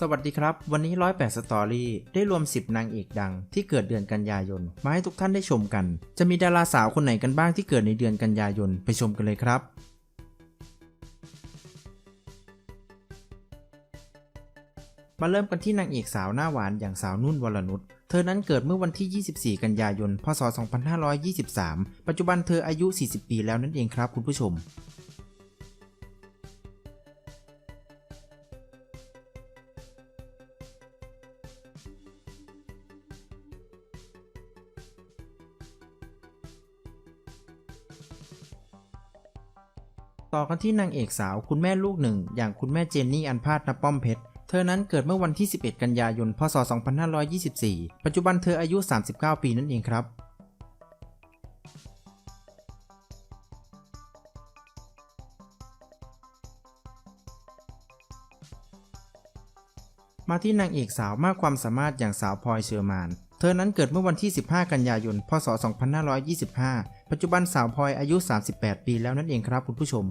สวัสดีครับ วันนี้ 108 สตอรี่ได้รวม 10 นางเอกดัง ที่เกิดเดือนกันยายน มาให้ทุกท่านได้ชมกัน จะมีดาราสาวคนไหนกันบ้างที่เกิดในเดือนกันยายน ไปชมกันเลยครับ มาเริ่มกันที่นางเอกสาวหน้าหวานอย่างสาวนุ่นวรนุชเธอนั้นเกิดเมื่อวันที่ 24 กันยายน พศ 2523 ปัจจุบันเธออายุ 40 ปีแล้วนั่นเองครับคุณผู้ชม ต่อกันที่นางเอกสาวคุณแม่ลูกหนึ่ง อย่างคุณแม่เจนนี่อันพาดนป้อมเพชร เธอนั้นเกิดเมื่อวันที่ 11 กันยายน พศ 2524 ปัจจุบันเธออายุ 39 ปีนั่นเองครับ มาที่นางเอกสาวมากความสามารถอย่างสาวพลอยเชอร์มาน เธอนั้นเกิดเมื่อวันที่ 15 กันยายน พศ 2525 ปัจจุบันสาวพลอยอายุ 38 ปีแล้วนั่นเองครับคุณผู้ชม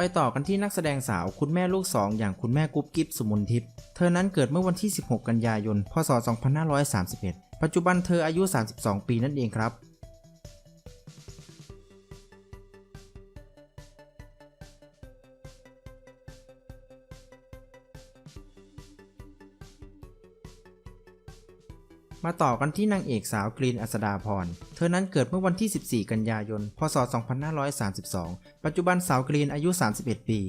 ไปต่อกันที่นักแสดงสาวคุณแม่ลูกสองอย่างคุณแม่กุ๊บกิ๊บสุมนทิพย์ เธอนั้นเกิดเมื่อวันที่ 16 กันยายน พศ 2531 ปัจจุบันเธออายุ 32 ปีนั่นเองครับ มาต่อกันที่นางเอกสาวกรีนอัสดาพร เธอนั้นเกิดเมื่อวันที่ 14 กันยายน พศ 2532 ปัจจุบันสาวกรีนอายุ 31 ปี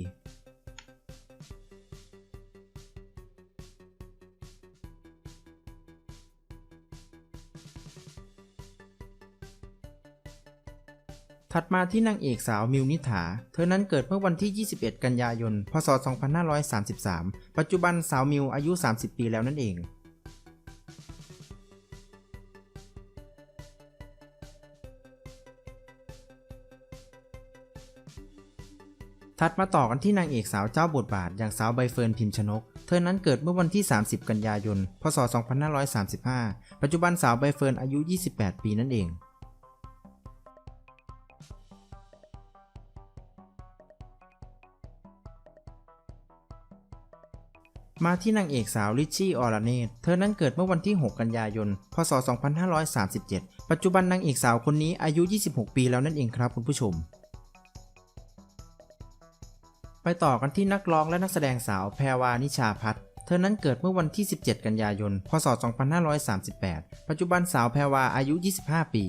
ถัดมาที่นางเอกสาวมิวนิถา เธอนั้นเกิดเมื่อวันที่ 21 กันยายน พศ 2533 ปัจจุบันสาวมิวอายุ 30 ปีแล้วนั่นเอง ถัดมาต่อกันที่นางเอกสาวเจ้าบทบาท อย่างสาวใบเฟิร์นพิมชนก เธอนั้นเกิดเมื่อวันที่ 30 กันยายน พศ 2535 ปัจจุบันสาวใบเฟิร์นอายุ 28 ปีนั่นเองมาที่นางเอกสาวลิชชี่ ออร์เนตเธอนั้นเกิดเมื่อวันที่ 6 กันยายน พศ 2537 ปัจจุบันนางเอกสาวคนนี้อายุ 26 ปีแล้วนั่นเองครับคุณผู้ชม ไปต่อกันที่นักร้องและนักแสดงสาวแพรวานิชาพัฒน์เธอนั้นเกิดเมื่อวันที่ 17 กันยายน พศ 2538 ปัจจุบันสาวแพรวาอายุ 25 ปี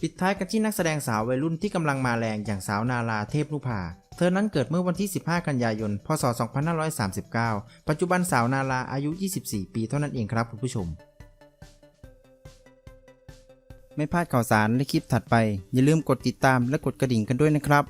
ปิดท้ายกันที่นักแสดงสาววัยรุ่นที่กำลังมาแรงอย่างสาวนาราเทพนุภา เธอนั้นเกิดเมื่อวันที่ 15 กันยายน พศ 2539 ปัจจุบันสาวนาราอายุ 24 ปีเท่านั้นเองครับคุณผู้ชม ไม่พลาดข่าวสารและคลิปถัดไป อย่าลืมกดติดตามและกดกระดิ่งกันด้วยนะครับ